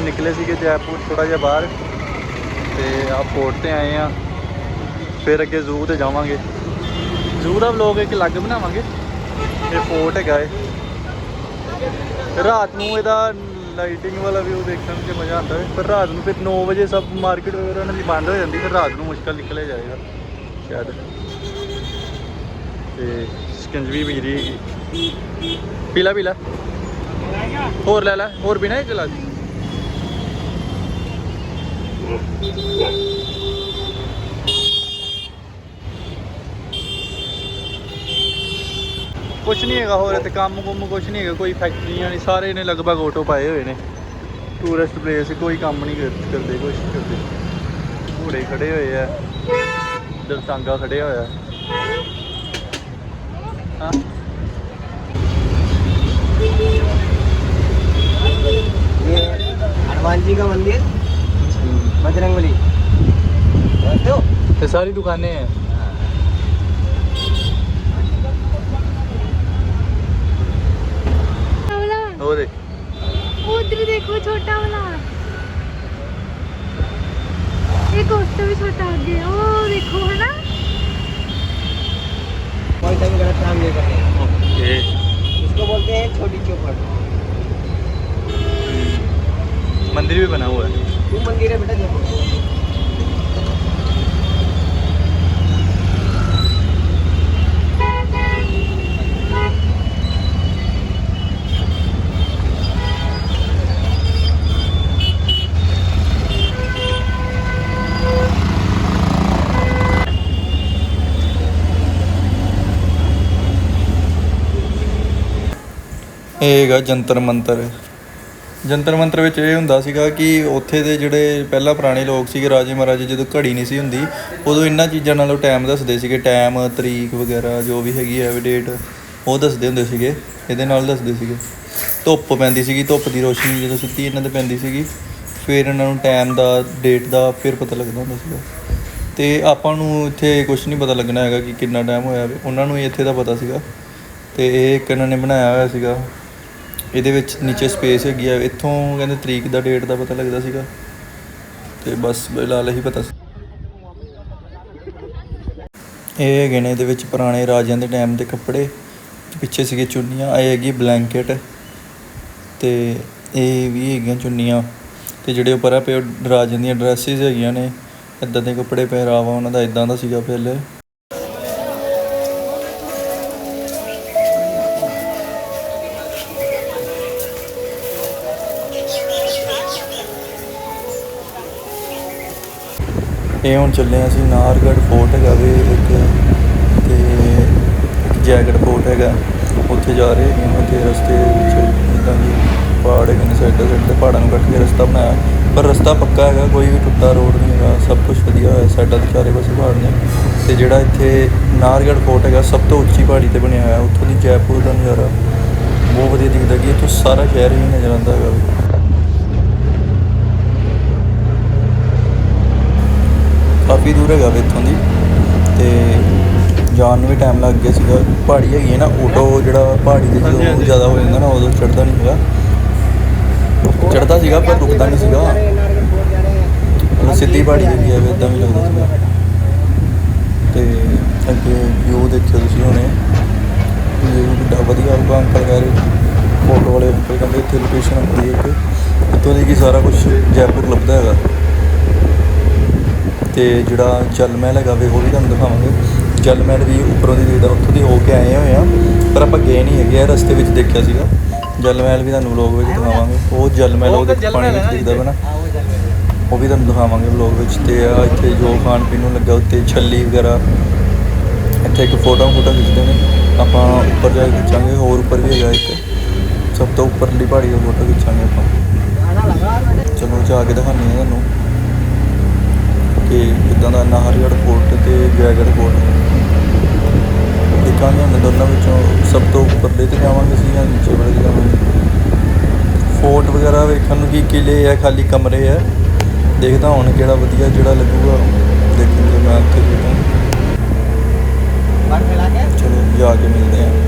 ਨਿਕਲੇ ਸੀਗੇ ਜੈਪੁਰ ਥੋੜਾ ਜਿਹਾ ਬਾਹਰ ਤੇ ਆ ਫੋਰਟ ਤੇ ਆਏ ਆ ਫਿਰ ਅੱਗੇ ਜ਼ੂ ਤੇ ਜਾਵਾਂਗੇ। ਜ਼ੂ ਦਾ ਵਲੋਗ ਇੱਕ ਅਲੱਗ ਬਣਾਵਾਂਗੇ। ਇਹ ਫੋਰਟ ਹੈਗਾ ਏ ਰਾਤ ਨੂੰ ਇਹਦਾ ਲਾਈਟਿੰਗ ਵਾਲਾ ਵਿਊ ਦੇਖਣ 'ਚ ਮਜ਼ਾ ਆਉਂਦਾ ਹੈ। ਪਰ ਰਾਤ ਨੂੰ ਫਿਰ 9 ਵਜੇ ਸਭ ਮਾਰਕੀਟ ਵਗੈਰਾ ਉਹਨਾਂ ਦੀ ਬੰਦ ਹੋ ਜਾਂਦੀ, ਫਿਰ ਰਾਤ ਨੂੰ ਮੁਸ਼ਕਲ ਨਿਕਲਿਆ ਜਾਏਗਾ। ਸ਼ਾਇਦ। ਤੇ ਸ਼ਿਕੰਜਵੀ ਵੀ ਰਹੀ ਪੀਲਾ ਪੀਲਾ ਹੋਰ ਲੈ ਲੈ, ਹੋਰ ਵੀ ਇੱਕ ਗਲਾਸ ਕੁਛ ਨਹੀਂ ਹੈਗਾ ਹੋਰ ਇੱਥੇ ਕੰਮ ਕੁੰਮ ਕੁਛ ਨਹੀਂ ਹੈਗਾ ਕੋਈ ਫੈਕਟਰੀਆਂ ਨਹੀਂ ਸਾਰੇ ਨੇ ਲਗਭਗ ਆਟੋ ਪਾਏ ਹੋਏ ਨੇ ਟੂਰਿਸਟ ਪਲੇਸ ਕੋਈ ਕੰਮ ਨਹੀਂ ਕਰ- ਕਰਦੇ ਕੁਛ ਨਹੀਂ ਕਰਦੇ ਘੋੜੇ ਖੜੇ ਹੋਏ ਆ ਇਧਰ ਟਾਂਗਾ ਖੜੇ ਹੋਇਆ ਹਾਂ ये हनुमान जी का मंदिर ये सारी दुकानें हैं। उधर देखो छोटा वाला। एक उससे भी छोटा आगे ओ देखो है ना? कोई भी गलत काम नहीं करते ओके। इसको बोलते हैं छोटी चौपट। मंदिर भी बना हुआ है। क्यों मंदिर है बेटा देखो। ਇਹ ਹੈਗਾ ਜੰਤਰ ਮੰਤਰ। ਜੰਤਰ ਮੰਤਰ ਵਿੱਚ ਇਹ ਹੁੰਦਾ ਸੀਗਾ ਕਿ ਉੱਥੇ ਦੇ ਜਿਹੜੇ ਪਹਿਲਾਂ ਪੁਰਾਣੇ ਲੋਕ ਸੀਗੇ, ਰਾਜੇ ਮਹਾਰਾਜੇ, ਜਦੋਂ ਘੜੀ ਨਹੀਂ ਸੀ ਹੁੰਦੀ, ਉਦੋਂ ਇਹਨਾਂ ਚੀਜ਼ਾਂ ਨਾਲੋਂ ਟਾਈਮ ਦੱਸਦੇ ਸੀਗੇ। ਟਾਈਮ ਤਰੀਕ ਵਗੈਰਾ, ਜੋ ਵੀ ਹੈਗੀ ਹੈ ਡੇਟ ਉਹ ਦੱਸਦੇ ਹੁੰਦੇ ਸੀਗੇ। ਇਹਦੇ ਨਾਲ ਦੱਸਦੇ ਸੀਗੇ। ਧੁੱਪ ਪੈਂਦੀ ਸੀਗੀ, ਧੁੱਪ ਦੀ ਰੋਸ਼ਨੀ ਜਦੋਂ ਸਿੱਧੀ ਇਹਨਾਂ ਤੇ ਪੈਂਦੀ ਸੀਗੀ, ਫਿਰ ਇਹਨਾਂ ਨੂੰ ਟਾਈਮ ਦਾ ਡੇਟ ਦਾ ਫਿਰ ਪਤਾ ਲੱਗਦਾ ਹੁੰਦਾ ਸੀਗਾ। ਤੇ ਆਪਾਂ ਨੂੰ ਇੱਥੇ ਕੁਝ ਨਹੀਂ ਪਤਾ ਲੱਗਣਾ ਹੈਗਾ ਕਿ ਕਿੰਨਾ ਟਾਈਮ ਹੋਇਆ। ਉਹਨਾਂ ਨੂੰ ਇੱਥੇ ਦਾ ਪਤਾ ਸੀਗਾ। ਤੇ ਇਹ ਇੱਕ ਇਹਨਾਂ ਨੇ ਬਣਾਇਆ ਹੋਇਆ ਸੀਗਾ। ਇਹਦੇ ਵਿੱਚ ਨੀਚੇ ਸਪੇਸ ਹੈਗੀ ਆ, ਇੱਥੋਂ ਕਹਿੰਦੇ ਤਰੀਕ ਦਾ ਡੇਟ ਦਾ ਪਤਾ ਲੱਗਦਾ ਸੀਗਾ। ਤੇ ਬਸ ਫਿਲਹਾਲ ਇਹੀ ਪਤਾ ਸੀ। ਇਹ ਹੈਗੇ ਨੇ ਇਹਦੇ ਵਿੱਚ ਪੁਰਾਣੇ ਰਾਜਿਆਂ ਦੇ ਟਾਈਮ ਦੇ ਕੱਪੜੇ, ਪਿੱਛੇ ਸੀਗੇ ਚੁੰਨੀਆਂ ਇਹ ਹੈਗੀ ਬਲੈਂਕਟ ਤੇ ਇਹ ਵੀ ਹੈਗੀਆਂ ਚੁੰਨੀਆਂ। ਤੇ ਜਿਹੜੇ ਉੱਪਰ ਆ, ਪਏ ਰਾਜਿਆਂ ਦੀਆਂ ਡਰੈਸਿਸ ਹੈਗੀਆਂ ਨੇ ਇਦਾਂ ਦੇ ਕੱਪੜੇ ਪਹਿਰਾਵਾ ਉਹਨਾਂ ਦਾ ਇਦਾਂ ਦਾ ਸੀਗਾ ਪਹਿਲੇ ਇਹ ਹੁਣ ਚੱਲੇ ਹਾਂ ਅਸੀਂ ਨਾਹਰਗੜ੍ਹ ਫੋਰਟ ਹੈਗਾ ਵੇ ਇੱਕ, ਤੇ ਇੱਕ ਜੈਗੜ ਫੋਰਟ ਹੈਗਾ। ਉੱਥੇ ਜਾ ਰਹੇ ਹਾਂ ਤੇ ਰਸਤੇ ਵਿੱਚ ਜਿੱਦਾਂ ਕਿ ਪਹਾੜ ਹੈਗੇ ਨੇ ਸਾਈਡਾਂ ਸਾਈਡ ਤੇ ਪਹਾੜਾਂ ਨੂੰ ਕੱਟ ਕੇ ਰਸਤਾ ਬਣਾਇਆ। ਪਰ ਰਸਤਾ ਪੱਕਾ ਹੈਗਾ, ਕੋਈ ਵੀ ਟੁੱਟਾ ਰੋਡ ਨਹੀਂ ਹੈਗਾ, ਸਭ ਕੁਝ ਵਧੀਆ ਹੋਇਆ ਸਾਈਡਾਂ ਦੇ ਚਾਰੇ ਪਾਸੇ ਪਹਾੜ ਨੇ। ਤੇ ਜਿਹੜਾ ਇੱਥੇ ਨਾਹਰਗੜ੍ਹ ਫੋਰਟ ਹੈਗਾ, ਸਭ ਤੋਂ ਉੱਚੀ ਪਹਾੜੀ ਤੇ ਬਣਿਆ ਹੋਇਆ, ਉੱਥੋਂ ਦੀ ਜੈਪੁਰ ਦਾ ਨਜ਼ਾਰਾ ਬਹੁਤ ਵਧੀਆ ਦਿਖਦਾ ਕਿ ਇੱਥੋਂ ਸਾਰਾ ਸ਼ਹਿਰ ਹੀ ਨਜ਼ਰ ਆਉਂਦਾ ਹੈਗਾ। ਕਾਫੀ ਦੂਰ ਹੈਗਾ ਵੇ ਇੱਥੋਂ ਦੀ। ਤੇ ਜਾਣ ਨੂੰ ਵੀ ਟਾਈਮ ਲੱਗ ਗਿਆ ਸੀਗਾ। ਪਹਾੜੀ ਹੈਗੀ ਹੈ ਨਾ ਆਟੋ ਜਿਹੜਾ ਪਹਾੜੀ ਦੇ ਜਦੋਂ ਜ਼ਿਆਦਾ ਹੋ ਜਾਂਦਾ ਨਾ ਉਦੋਂ ਚੜਦਾ ਨਹੀਂ ਹੈਗਾ। ਚੜਦਾ ਸੀਗਾ ਪਰ ਰੁਕਦਾ ਨਹੀਂ ਸੀਗਾ। ਮਤਲਬ ਸਿੱਧੀ ਪਹਾੜੀ ਹੈਗੀ ਹੈ ਇਦਾਂ ਵੀ ਲੱਗਦਾ ਸੀਗਾ। ਤੇ ਅੱਗੇ ਵਿਊ ਦੇਖਿਓ ਤੁਸੀਂ ਹੁਣੇ। ਵਿਊ ਕਿੱਡਾ ਵਧੀਆ ਆਊਗਾ ਅੰਕਲ ਕਹਿ ਰਹੇ ਫੋਟੋ ਵਾਲੇ ਅੰਕਲ ਕਹਿੰਦੇ ਇੱਥੇ ਲੋਕੇਸ਼ਨ ਆਉਂਦੀ ਹੈ ਕਿ ਇੱਥੋਂ ਦੀ ਕੀ ਸਾਰਾ ਕੁਝ ਜੈਪੁਰ ਲੱਭਦਾ ਹੈਗਾ। ਅਤੇ ਜਿਹੜਾ ਜਲ ਮਹਿਲ ਹੈਗਾ ਵੇ ਉਹ ਵੀ ਤੁਹਾਨੂੰ ਦਿਖਾਵਾਂਗੇ। ਜਲ ਮਹਿਲ ਵੀ ਉੱਪਰੋਂ ਦੀ ਦੇਖਦਾ ਉੱਥੋਂ ਦੀ ਹੋ ਕੇ ਆਏ ਹੋਏ ਆ ਪਰ ਆਪਾਂ ਗਏ ਨਹੀਂ ਹੈਗੇ ਆ ਰਸਤੇ ਵਿੱਚ ਦੇਖਿਆ ਸੀਗਾ। ਜਲ ਮਹਿਲ ਵੀ ਤੁਹਾਨੂੰ ਵਲੌਗ ਵਿੱਚ ਦਿਖਾਵਾਂਗੇ। ਉਹ ਜਲ ਮਹਿਲ ਉਹ ਪਾਣੀ ਵਿੱਚ ਦਿਖਦਾ ਬਣਾ ਉਹ ਵੀ ਤੁਹਾਨੂੰ ਦਿਖਾਵਾਂਗੇ ਵਲੌਗ ਵਿੱਚ ਤੇ ਇੱਥੇ ਜੋ ਖਾਣ ਪੀਣ ਨੂੰ ਲੱਗਾ ਉੱਤੇ ਛੱਲੀ ਵਗੈਰਾ। ਇੱਥੇ ਇੱਕ ਫੋਟੋ ਫੋਟੋ ਖਿੱਚਦੇ ਨੇ। ਆਪਾਂ ਉੱਪਰ ਜਾ ਕੇ ਖਿੱਚਾਂਗੇ ਹੋਰ ਉੱਪਰ ਵੀ ਹੈਗਾ ਇੱਕ। ਸਭ ਤੋਂ ਉੱਪਰਲੀ ਪਹਾੜੀ ਦਾ ਫੋਟੋ ਖਿੱਚਾਂਗੇ ਆਪਾਂ। ਚਲੋ ਜਾ ਕੇ ਦਿਖਾਉਂਦੇ ਆ ਤੁਹਾਨੂੰ। ਕਿ ਇਦਾਂ ਦਾ ਨਾਹਰਗੜ੍ਹ ਫੋਰਟ ਅਤੇ ਜੈਗੜ੍ਹ ਫੋਰਟ ਇਹ ਕਾਮਯਾਬ ਦੋਨਾਂ ਵਿੱਚੋਂ ਸਭ ਤੋਂ ਉੱਪਰਲੇ ਤੇ ਜਾਵਾਂਗੇ ਅਸੀਂ ਜਾਂ ਨੀਚੇ ਵਾਲੇ ਤੇ ਜਾਵਾਂਗੇ। ਫੋਰਟ ਵਗੈਰਾ ਵੇਖਣ ਨੂੰ ਕੀ ਕਿਲੇ ਆ ਖਾਲੀ ਕਮਰੇ ਆ। ਦੇਖਦਾ ਹੁਣ ਕਿਹੜਾ ਵਧੀਆ ਜਿਹੜਾ ਲੱਗੂਗਾ ਦੇਖਾਂਗੇ ਮੈਂ ਉੱਥੇ ਜਿਹੜਾ ਮਨ ਮਿਲਾ ਚਲੋ ਜਾ ਕੇ ਮਿਲਦੇ ਆਂ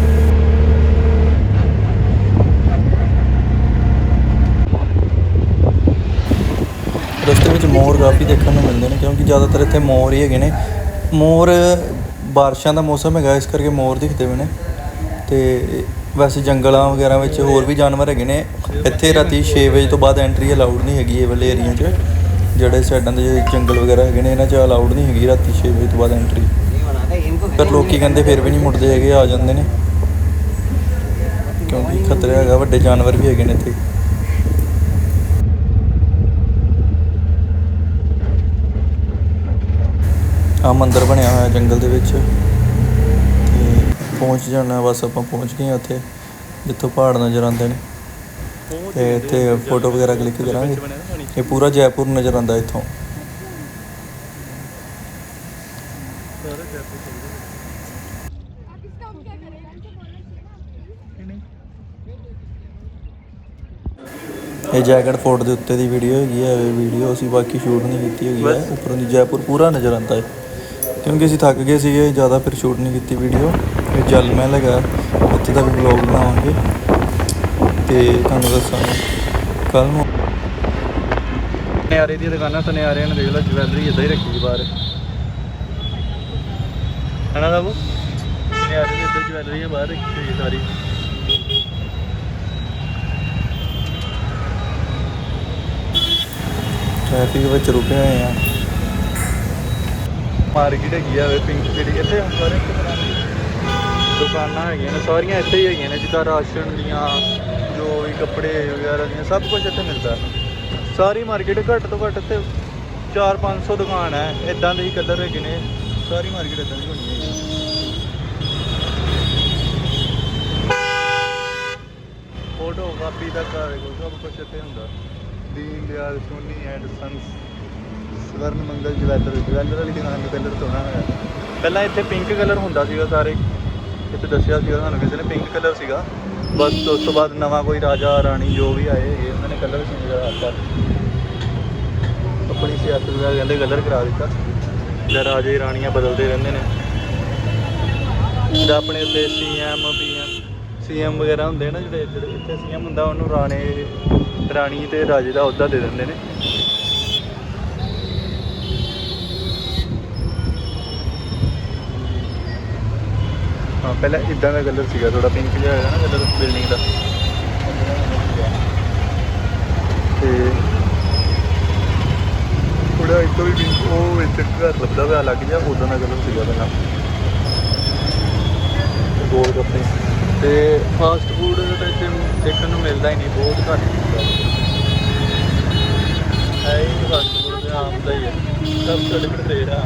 ਮੋਰ ਕਾਫੀ ਦੇਖਣ ਨੂੰ ਮਿਲਦੇ ਨੇ, ਕਿਉਂਕਿ ਜ਼ਿਆਦਾਤਰ ਇੱਥੇ ਮੋਰ ਹੀ ਹੈਗੇ ਨੇ। ਮੋਰ, ਬਾਰਿਸ਼ਾਂ ਦਾ ਮੌਸਮ ਹੈਗਾ, ਇਸ ਕਰਕੇ ਮੋਰ ਦਿਖਦੇ ਹੋਏ ਨੇ। ਤੇ ਵੈਸੇ ਜੰਗਲਾਂ ਵਗੈਰਾ ਵਿੱਚ ਹੋਰ ਵੀ ਜਾਨਵਰ ਹੈਗੇ ਨੇ। ਇੱਥੇ ਰਾਤੀ 6 ਵਜੇ ਤੋਂ ਬਾਅਦ ਐਂਟਰੀ ਅਲਾਉਡ ਨਹੀਂ ਹੈਗੀ ਇਹ ਵਾਲੇ ਏਰੀਆ 'ਚ। ਜਿਹੜੇ ਸਾਈਡਾਂ ਦੇ ਜੰਗਲ ਵਗੈਰਾ ਹੈਗੇ ਨੇ, ਇਹਨਾਂ 'ਚ ਅਲਾਉਡ ਨਹੀਂ ਹੈਗੀ ਰਾਤੀ 6 ਵਜੇ ਤੋਂ ਬਾਅਦ ਐਂਟਰੀ ਪਰ ਲੋਕੀ ਕਹਿੰਦੇ ਫਿਰ ਵੀ ਨਹੀਂ ਮੁੜਦੇ ਹੈਗੇ, ਆ ਜਾਂਦੇ ਨੇ। ਕਿਉਂਕਿ ਖਤਰਾ ਹੈਗਾ, ਵੱਡੇ ਜਾਨਵਰ ਵੀ ਹੈਗੇ ਨੇ ਇੱਥੇ। ਆ ਮੰਦਿਰ ਬਣਿਆ ਹੋਇਆ ਜੰਗਲ ਦੇ ਵਿੱਚ। ਤੇ ਪਹੁੰਚ ਜਾਣਾ ਬਸ ਆਪਾਂ ਪਹੁੰਚ ਗਏ ਹਾਂ ਉੱਥੇ। ਜਿੱਥੋਂ ਪਹਾੜ ਨਜ਼ਰ ਆਉਂਦੇ ਨੇ। ਤੇ ਇੱਥੇ ਫੋਟੋ ਵਗੈਰਾ ਕਲਿੱਕ ਕਰਾਂਗੇ। ਇਹ ਪੂਰਾ ਜੈਪੁਰ ਨਜ਼ਰ ਆਉਂਦਾ ਇੱਥੋਂ। ਇਹ ਜੈਕਟ ਫੋਰਟ ਦੇ ਉੱਤੇ ਦੀ ਵੀਡੀਓ ਹੈਗੀ ਹੈ। ਇਹ ਵੀਡੀਓ ਅਸੀਂ ਬਾਕੀ ਸ਼ੂਟ ਨਹੀਂ ਕੀਤੀ ਹੈਗੀ ਹੈ। ਉੱਪਰੋਂ ਦੀ ਜੈਪੁਰ ਪੂਰਾ ਨਜ਼ਰ ਆਉਂਦਾ ਹੈ। ਕਿਉਂਕਿ ਅਸੀਂ ਥੱਕ ਗਏ ਸੀਗੇ ਜ਼ਿਆਦਾ ਫਿਰ ਸ਼ੂਟ ਨਹੀਂ ਕੀਤੀ ਵੀਡੀਓ ਇਹ ਜਲ ਮਹਿਲ ਹੈਗਾ ਉੱਥੇ ਦਾ ਵੀ ਵਲੌਗ ਬਣਾਵਾਂਗੇ। ਤੇ ਤੁਹਾਨੂੰ ਦੱਸਾਂਗੇ। ਕੱਲ ਨੂੰ ਨਿਆਰੇ ਦੀ ਦੁਕਾਨਾਂ ਤੋਂ ਨਿਆਰਿਆਂ ਨੇ ਦੇਖ ਲਓ ਜਵੈਲਰੀ ਇਦਾਂ ਹੀ ਰੱਖੀ ਸੀ ਬਾਹਰ। ਹਨਾ ਬਾਬੂ? ਨਿਆਰੇ ਦੀ ਇੱਧਰ ਜਵੈਲਰੀ ਹੈ ਬਾਹਰ ਰੱਖੀ ਹੋਈ ਸਾਰੀ। ਟ੍ਰੈਫਿਕ ਵਿੱਚ ਰੁਕੇ ਹੋਏ ਆ। ਮਾਰਕੀਟ ਹੈਗੀ ਆ ਪਿੰਕ ਜਿਹੜੀ, ਇੱਥੇ ਸਾਰੇ ਦੁਕਾਨਾਂ ਹੈਗੀਆਂ ਨੇ, ਸਾਰੀਆਂ ਇੱਥੇ ਹੀ ਹੈਗੀਆਂ ਨੇ, ਜਿੱਦਾਂ ਰਾਸ਼ਨ ਦੀਆਂ, ਜੋ ਵੀ ਕੱਪੜੇ ਵਗੈਰਾ ਦੀਆਂ, ਸਭ ਕੁਝ ਇੱਥੇ ਮਿਲਦਾ। ਸਾਰੀ ਮਾਰਕੀਟ ਘੱਟ ਤੋਂ ਘੱਟ ਇੱਥੇ 4-500 ਦੁਕਾਨ ਹੈ ਇਦਾਂ ਦੇ ਹੀ ਕਲਰ ਹੈਗੇ ਨੇ, ਸਾਰੀ ਮਾਰਕੀਟ ਇਦਾਂ ਦੀ ਬਣੀ ਹੈ। ਫੋਟੋ ਕਾਪੀ ਦਾ ਘਰ ਕੋਲ ਸਭ ਕੁਝ ਇੱਥੇ ਹੁੰਦਾ। ਦੀਨ ਦਿਆਲ ਸੋਨੀ ਐਂਡ ਸੰਸ। ਸਵਰਨ ਮੰਗਲ ਜਵੈਲਰ ਜਵੈਲਰ ਵਾਲੀ ਦੁਕਾਨ ਨੂੰ ਕਲਰ ਸੋਹਣਾ ਹੋਇਆ। ਪਹਿਲਾਂ ਇੱਥੇ ਪਿੰਕ ਕਲਰ ਹੁੰਦਾ ਸੀਗਾ ਸਾਰੇ। ਇੱਥੇ ਦੱਸਿਆ ਸੀਗਾ ਸਾਨੂੰ ਕਿਸੇ ਨੇ ਪਿੰਕ ਕਲਰ ਸੀਗਾ। ਬਸ ਉਸ ਤੋਂ ਬਾਅਦ ਨਵਾਂ ਕੋਈ ਰਾਜਾ, ਰਾਣੀ ਜੋ ਵੀ ਆਏ ਹੈਗੇ ਉਹਨਾਂ ਨੇ ਕਲਰ ਚੇਂਜ ਕਰਾਤਾ ਆਪਣੀ ਸਿਆਸਤ ਵਗੈਰਾ ਕਹਿੰਦੇ ਕਲਰ ਕਰਾ ਦਿੱਤਾ। ਜਾਂ ਰਾਜੇ ਰਾਣੀਆਂ ਬਦਲਦੇ ਰਹਿੰਦੇ ਨੇ। ਜਿੱਦਾਂ ਆਪਣੇ ਉੱਤੇ ਸੀਐਮ ਪੀਐਮ ਸੀਐਮ ਵਗੈਰਾ ਹੁੰਦੇ ਨਾ ਜਿਹੜੇ ਜਿਹੜੇ ਇੱਥੇ ਸੀਐਮ ਹੁੰਦਾ, ਉਹਨੂੰ ਰਾਣੇ, ਰਾਣੀ ਤੇ ਰਾਜੇ ਦਾ ਅਹੁਦਾ ਦੇ ਦਿੰਦੇ ਨੇ। ਹਾਂ, ਪਹਿਲਾਂ ਇਦਾਂ ਦਾ ਕਲਰ ਸੀਗਾ ਥੋੜਾ ਪਿੰਕ ਜਿਹਾ ਹੈਗਾ ਨਾ ਕਲਰ ਬਿਲਡਿੰਗ ਦਾ। ਤੇ ਥੋੜਾ ਇੱਕ ਵੀ ਪਿੰਕ ਉਹ ਵਿੱਚ ਘਰ ਲੱਭਦਾ ਹੋਇਆ ਲੱਗ ਗਿਆ ਉਦਾਂ ਦਾ ਕਲਰ ਸੀਗਾ ਪਹਿਲਾਂ। ਗੋਲ ਗੱਪੇ ਤੇ ਫਾਸਟ ਫੂਡ ਤਾਂ ਇੱਥੇ ਦੇਖਣ ਨੂੰ ਮਿਲਦਾ ਹੀ ਨਹੀਂ, ਬਹੁਤ ਘੱਟ ਹੈ ਹੀ ਫਾਸਟ ਫੂਡ ਤੇ ਆਮ ਦਾ ਹੀ ਹੈ। ਸਭ ਸੜਕ ਤੇ ਆ।